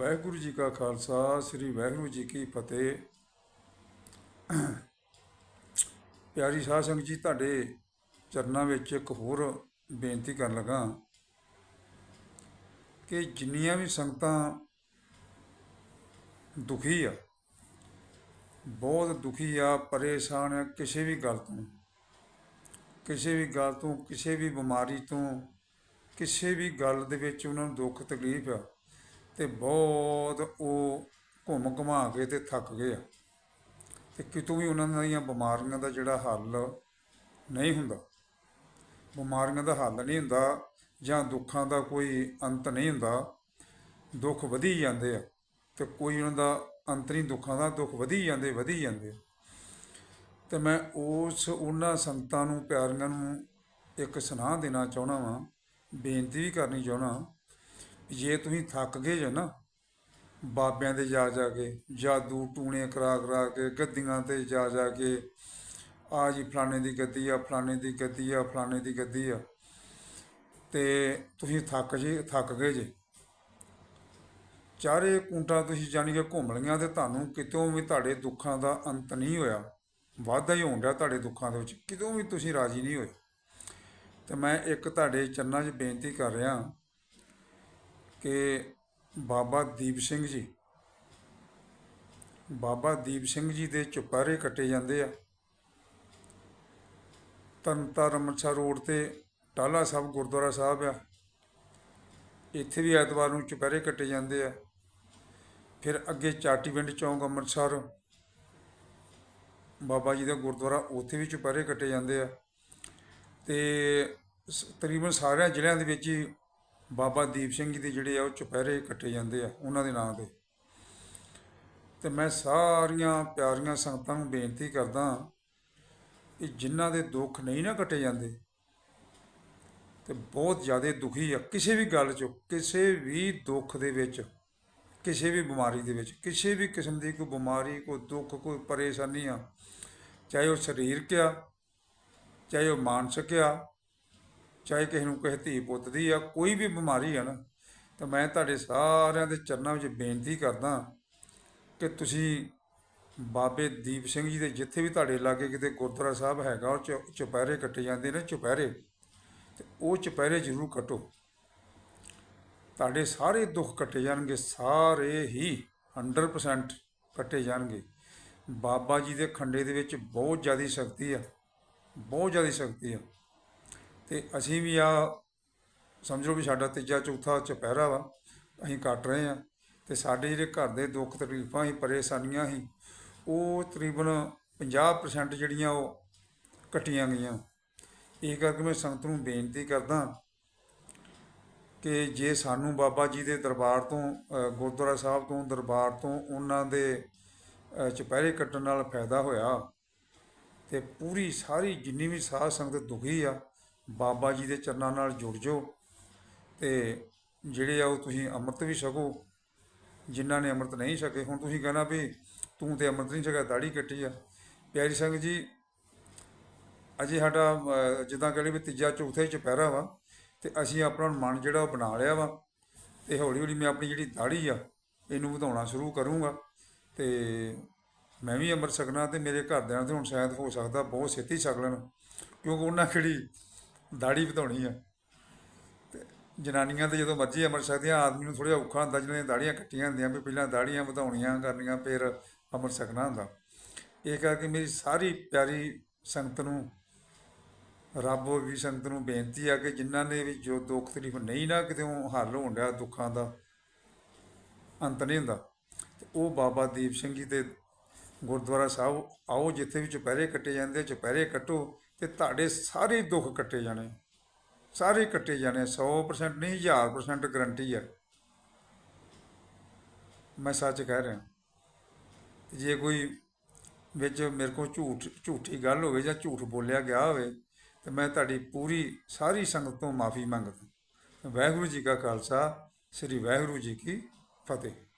ਵਾਹਿਗੁਰੂ ਜੀ ਕਾ ਖਾਲਸਾ, ਸ੍ਰੀ ਵਾਹਿਗੁਰੂ ਜੀ ਕੀ ਫਤਿਹ। ਪਿਆਰੀ ਸਾਧ ਸੰਗਤ ਜੀ, ਤੁਹਾਡੇ ਚਰਨਾਂ ਵਿੱਚ ਇੱਕ ਹੋਰ ਬੇਨਤੀ ਕਰਨ ਲੱਗਾ ਕਿ ਜਿੰਨੀਆਂ ਵੀ ਸੰਗਤਾਂ ਦੁਖੀ ਆ, ਬਹੁਤ ਦੁਖੀ ਆ, ਪਰੇਸ਼ਾਨ ਆ, ਕਿਸੇ ਵੀ ਗੱਲ ਤੋਂ, ਕਿਸੇ ਵੀ ਗੱਲ ਤੋਂ, ਕਿਸੇ ਵੀ ਬਿਮਾਰੀ ਤੋਂ, ਕਿਸੇ ਵੀ ਗੱਲ ਦੇ ਵਿੱਚ ਉਹਨਾਂ ਨੂੰ ਦੁੱਖ ਤਕਲੀਫ ਆ ਅਤੇ ਬਹੁਤ ਉਹ ਘੁੰਮ ਘੁਮਾ ਕੇ ਅਤੇ ਥੱਕ ਗਏ ਆ। ਅਤੇ ਕਿਤੋਂ ਵੀ ਉਹਨਾਂ ਦੀਆਂ ਬਿਮਾਰੀਆਂ ਦਾ ਜਿਹੜਾ ਹੱਲ ਨਹੀਂ ਹੁੰਦਾ, ਬਿਮਾਰੀਆਂ ਦਾ ਹੱਲ ਨਹੀਂ ਹੁੰਦਾ ਜਾਂ ਦੁੱਖਾਂ ਦਾ ਕੋਈ ਅੰਤ ਨਹੀਂ ਹੁੰਦਾ, ਦੁੱਖ ਵਧੀ ਜਾਂਦੇ ਆ ਤੇ ਕੋਈ ਉਹਨਾਂ ਦਾ ਅੰਤ ਨਹੀਂ, ਦੁੱਖਾਂ ਦਾ ਦੁੱਖ ਵਧੀ ਜਾਂਦੇ ਵਧੀ ਜਾਂਦੇ ਤੇ ਮੈਂ ਉਸ ਉਹਨਾਂ ਸੰਤਾਂ ਨੂੰ, ਪਿਆਰੀਆਂ ਨੂੰ ਇੱਕ ਸੁਨਾਹ ਦੇਣਾ ਚਾਹਣਾ ਵਾਂ, ਬੇਨਤੀ ਵੀ ਕਰਨੀ ਚਾਹਣਾ ਜੇ ਤੁਸੀਂ ਥੱਕ ਗਏ ਜੇ ਨਾ, ਬਾਬਿਆਂ ਦੇ ਜਾ ਜਾ ਕੇ, ਜਾਦੂ ਟੂਣੇ ਕਰਾ ਕਰਾ ਕੇ, ਗੱਦੀਆਂ ਤੇ ਜਾ ਜਾ ਕੇ, ਆ ਜੀ ਫਲਾਣੇ ਦੀ ਗੱਦੀ ਆ, ਫਲਾਣੇ ਦੀ ਗੱਦੀ ਆ, ਫਲਾਣੇ ਦੀ ਗੱਦੀ ਆ, ਤੇ ਤੁਸੀਂ ਥੱਕ ਜੇ, ਥੱਕ ਗਏ ਜੇ। ਚਾਰੇ ਕੁੰਟਾਂ ਤੁਸੀਂ ਜਾਣੀ ਕਿ ਘੁੰਮ ਲਈਆਂ ਤੇ ਤੁਹਾਨੂੰ ਕਿਤੋਂ ਵੀ ਤੁਹਾਡੇ ਦੁੱਖਾਂ ਦਾ ਅੰਤ ਨਹੀਂ ਹੋਇਆ। ਵਾਧਾ ਹੀ ਹੋਣ ਡਿਆ ਤੁਹਾਡੇ ਦੁੱਖਾਂ ਦੇ ਵਿੱਚ। ਕਿਤੋਂ ਵੀ ਤੁਸੀਂ ਰਾਜੀ ਨਹੀਂ ਹੋਏ। ਤੇ ਮੈਂ ਇੱਕ ਤੁਹਾਡੇ ਚਰਨਾਂ 'ਚ ਬੇਨਤੀ ਕਰ ਰਿਹਾ ਕਿ ਬਾਬਾ ਦੀਪ ਸਿੰਘ ਜੀ, ਬਾਬਾ ਦੀਪ ਸਿੰਘ ਜੀ ਦੇ ਚੁਪਹਿਰੇ ਕੱਟੇ ਜਾਂਦੇ ਆ। ਤਰਨਤਾਰਨ ਅੰਮ੍ਰਿਤਸਰ ਰੋਡ ਤੇ ਟਾਲਾ ਸਾਹਿਬ ਗੁਰਦੁਆਰਾ ਸਾਹਿਬ ਆ। ਇੱਥੇ ਵੀ ਐਤਵਾਰ ਨੂੰ ਚੁਪਹਿਰੇ ਕੱਟੇ ਜਾਂਦੇ ਆ। ਫਿਰ ਅੱਗੇ ਚਾਟੀਵਿੰਡ ਚੌਂਕ ਅੰਮ੍ਰਿਤਸਰ, ਬਾਬਾ ਜੀ ਦਾ ਗੁਰਦੁਆਰਾ ਉੱਥੇ ਵੀ ਚੁਪਹਿਰੇ ਕੱਟੇ ਜਾਂਦੇ ਆ। ਤੇ ਸ- ਤਕਰੀਬਨ ਸਾਰਿਆਂ ਜ਼ਿਲ੍ਹਿਆਂ ਦੇ ਵਿੱਚ ਹੀ ਬਾਬਾ ਦੀਪ ਸਿੰਘ ਜੀ ਦੇ ਜਿਹੜੇ ਆ, ਉਹ ਚੁਪਹਿਰੇ ਕੱਟੇ ਜਾਂਦੇ ਆ, ਉਹਨਾਂ ਦੇ ਨਾਂ ਤੇ। ਤੇ ਮੈਂ ਸਾਰੀਆਂ ਪਿਆਰੀਆਂ ਸੰਗਤਾਂ ਨੂੰ ਬੇਨਤੀ ਕਰਦਾ ਕਿ ਜਿਨ੍ਹਾਂ ਦੇ ਦੁੱਖ ਨਹੀਂ ਨਾ ਕੱਟੇ ਜਾਂਦੇ, ਤੇ ਬਹੁਤ ਜ਼ਿਆਦਾ ਦੁਖੀ ਆ, ਕਿਸੇ ਵੀ ਗੱਲ 'ਚ, ਕਿਸੇ ਵੀ ਦੁੱਖ ਦੇ ਵਿੱਚ, ਕਿਸੇ ਵੀ ਬਿਮਾਰੀ ਦੇ ਵਿੱਚ, ਕਿਸੇ ਵੀ ਕਿਸਮ ਦੀ ਕੋਈ ਬਿਮਾਰੀ, ਕੋਈ ਦੁੱਖ, ਕੋਈ ਪਰੇਸ਼ਾਨੀ ਆ, ਚਾਹੇ ਉਹ ਸਰੀਰਕ ਆ, ਚਾਹੇ ਉਹ ਮਾਨਸਿਕ ਆ ਚਾਹੇ ਕਿਸੇ ਨੂੰ ਕਿਸੇ ਧੀ ਪੁੱਤ ਦੀ ਆ, ਕੋਈ ਵੀ ਬਿਮਾਰੀ ਆ ਨਾ, ਤਾਂ ਮੈਂ ਤੁਹਾਡੇ ਸਾਰਿਆਂ ਦੇ ਚਰਨਾਂ ਵਿੱਚ ਬੇਨਤੀ ਕਰਦਾ ਕਿ ਤੁਸੀਂ ਬਾਬੇ ਦੀਪ ਸਿੰਘ ਜੀ ਦੇ ਜਿੱਥੇ ਵੀ ਤੁਹਾਡੇ ਲਾਗੇ ਕਿਤੇ ਗੁਰਦੁਆਰਾ ਸਾਹਿਬ ਹੈਗਾ, ਉਹ ਚੁਪਹਿਰੇ ਕੱਟੇ ਜਾਂਦੇ ਨੇ, ਚੁਪਹਿਰੇ, ਤੇ ਉਹ ਚੁਪਹਿਰੇ ਜ਼ਰੂਰ ਕੱਟੋ। ਤੁਹਾਡੇ ਸਾਰੇ ਦੁੱਖ ਕੱਟੇ ਜਾਣਗੇ, ਸਾਰੇ ਹੀ 100% ਕੱਟੇ ਜਾਣਗੇ। ਬਾਬਾ ਜੀ ਦੇ ਖੰਡੇ ਦੇ ਵਿੱਚ ਬਹੁਤ ਜ਼ਿਆਦਾ ਸ਼ਕਤੀ ਆ, ਬਹੁਤ ਜ਼ਿਆਦਾ ਸ਼ਕਤੀ ਆ। ਤੇ ਅਸੀਂ ਵੀ ਆ, ਸਮਝੋ ਵੀ ਸਾਡਾ ਤੀਜਾ ਚੌਥਾ ਚੁਪਹਿਰਾ ਵਾ, ਅਸੀਂ ਕੱਟ ਰਹੇ ਆ ਤੇ ਸਾਡੇ ਜਿਹੜੇ ਘਰ ਦੇ ਦੁੱਖ ਤਕਲੀਫਾਂ ਹੀ ਪਰੇਸ਼ਾਨੀਆਂ ਹੀ ਉਹ ਤਕਰੀਬਨ 50% ਜਿਹੜੀਆਂ ਉਹ ਕੱਟੀਆਂ ਗਈਆਂ। ਇਹ ਕਰਕੇ ਮੈਂ ਸੰਗਤ ਨੂੰ ਬੇਨਤੀ ਕਰਦਾ ਕਿ ਜੇ ਸਾਨੂੰ ਬਾਬਾ ਜੀ ਦੇ ਦਰਬਾਰ ਤੋਂ ਗੁਰਦੁਆਰਾ ਸਾਹਿਬ ਤੋਂ, ਦਰਬਾਰ ਤੋਂ ਉਹਨਾਂ ਦੇ ਚੁਪਹਿਰੇ ਕੱਟਣ ਨਾਲ ਫਾਇਦਾ ਹੋਇਆ ਤੇ ਪੂਰੀ ਸਾਰੀ ਜਿੰਨੀ ਵੀ ਸਾਧ ਸੰਗਤ ਦੁਖੀ ਆ ਬਾਬਾ ਜੀ ਦੇ ਚਰਨਾਂ ਨਾਲ ਜੁੜ ਜਾਓ ਤੇ ਜਿਹੜੇ ਆ ਉਹ ਤੁਸੀਂ ਅੰਮ੍ਰਿਤ ਵੀ ਛਕੋ। ਜਿਨ੍ਹਾਂ ਨੇ ਅੰਮ੍ਰਿਤ ਨਹੀਂ ਛਕੇ ਹੁਣ ਤੁਸੀਂ ਕਹਿਣਾ ਵੀ ਤੂੰ ਤੇ ਅੰਮ੍ਰਿਤ ਨਹੀਂ ਛਕਿਆ ਦਾੜੀ ਕੱਟੀ ਆ। ਪਿਆਰੀ ਸਿੰਘ ਜੀ ਅਜੇ ਸਾਡਾ ਅਹ, ਜਿੱਦਾਂ ਕਹਿੰਦੇ ਵੀ ਤੀਜਾ ਚੌਥਾ ਹੀ ਚੁਪਹਿਰਾ ਵਾ ਤੇ ਅਸੀਂ ਆਪਣਾ ਮਨ ਜਿਹੜਾ ਉਹ ਬਣਾ ਲਿਆ ਵਾ ਤੇ ਹੌਲੀ ਹੌਲੀ ਮੈਂ ਆਪਣੀ ਜਿਹੜੀ ਦਾੜੀ ਆ ਇਹਨੂੰ ਵਧਾਉਣਾ ਸ਼ੁਰੂ ਕਰੂੰਗਾ ਤੇ ਮੈਂ ਵੀ ਅੰਮ੍ਰਿਤ ਛਕਣਾ ਤੇ ਮੇਰੇ ਘਰਦਿਆਂ ਤੇ ਹੁਣ ਸ਼ਾਇਦ ਹੋ ਸਕਦਾ ਬਹੁਤ ਛੇਤੀ ਛਕ ਲੈਣ। ਕਿਉਂਕਿ ਉਹਨਾਂ ਕਿਹੜੀ ਦਾੜੀ ਵਧਾਉਣੀ ਆ। ਤੇ ਜਨਾਨੀਆਂ ਤੇ ਜਦੋਂ ਮਰਜ਼ੀ ਅੰਮ੍ਰਿਤ ਸਕਦੀਆਂ, ਆਦਮੀ ਨੂੰ ਥੋੜ੍ਹਾ ਔਖਾ ਹੁੰਦਾ ਜਿਹਨਾਂ ਦੀਆਂ ਦਾੜੀਆਂ ਕੱਟੀਆਂ ਹੁੰਦੀਆਂ ਵੀ ਪਹਿਲਾਂ ਦਾੜੀਆਂ ਵਧਾਉਣੀਆਂ ਕਰਨੀਆਂ, ਫਿਰ ਅੰਮ੍ਰਿਤ ਸਕਣਾ ਹੁੰਦਾ। ਇਹ ਕਰਕੇ ਮੇਰੀ ਸਾਰੀ ਪਿਆਰੀ ਸੰਗਤ ਨੂੰ, ਰੱਬ ਵੀ ਸੰਗਤ ਨੂੰ ਬੇਨਤੀ ਆ ਕਿ ਜਿਨ੍ਹਾਂ ਨੇ ਵੀ ਜੋ ਦੁੱਖ ਤਕਲੀਫ ਨਹੀਂ ਨਾ ਕਿਤੇ ਹੱਲ ਹੋਣ ਡਿਆ ਦੁੱਖਾਂ ਦਾ, ਅੰਤ ਨਹੀਂ ਹੁੰਦਾ। ਉਹ ਬਾਬਾ ਦੀਪ ਸਿੰਘ ਜੀ ਦੇ ਗੁਰਦੁਆਰਾ ਸਾਹਿਬ ਆਓ, ਜਿੱਥੇ ਵੀ ਚੁਪਹਿਰੇ ਕੱਟੇ ਜਾਂਦੇ ਚੁਪਹਿਰੇ ਕੱਟੋ। ਤੇ ਤੁਹਾਡੇ ਸਾਰੇ ਦੁੱਖ ਕੱਟੇ ਜਾਣੇ। ਸਾਰੇ ਕੱਟੇ ਜਾਣੇ। 100% ਨਹੀਂ 1000% ਗਰੰਟੀ ਹੈ ਮੈਂ ਸੱਚ ਕਹਿ ਰਿਹਾ। ਜੇ ਕੋਈ ਵਿੱਚ ਮੇਰੇ ਕੋਲ ਝੂਠ, ਝੂਠੀ ਗੱਲ ਹੋਵੇ ਜਾਂ ਝੂਠ ਬੋਲਿਆ ਗਿਆ ਹੋਵੇ, ਤੇ ਮੈਂ ਤੁਹਾਡੀ ਪੂਰੀ ਸਾਰੀ ਸੰਗਤ ਤੋਂ ਮਾਫੀ ਮੰਗਦਾ। ਵਾਹਿਗੁਰੂ ਜੀ ਕਾ ਖਾਲਸਾ, ਸ੍ਰੀ ਵਾਹਿਗੁਰੂ ਜੀ ਕੀ ਫਤਿਹ।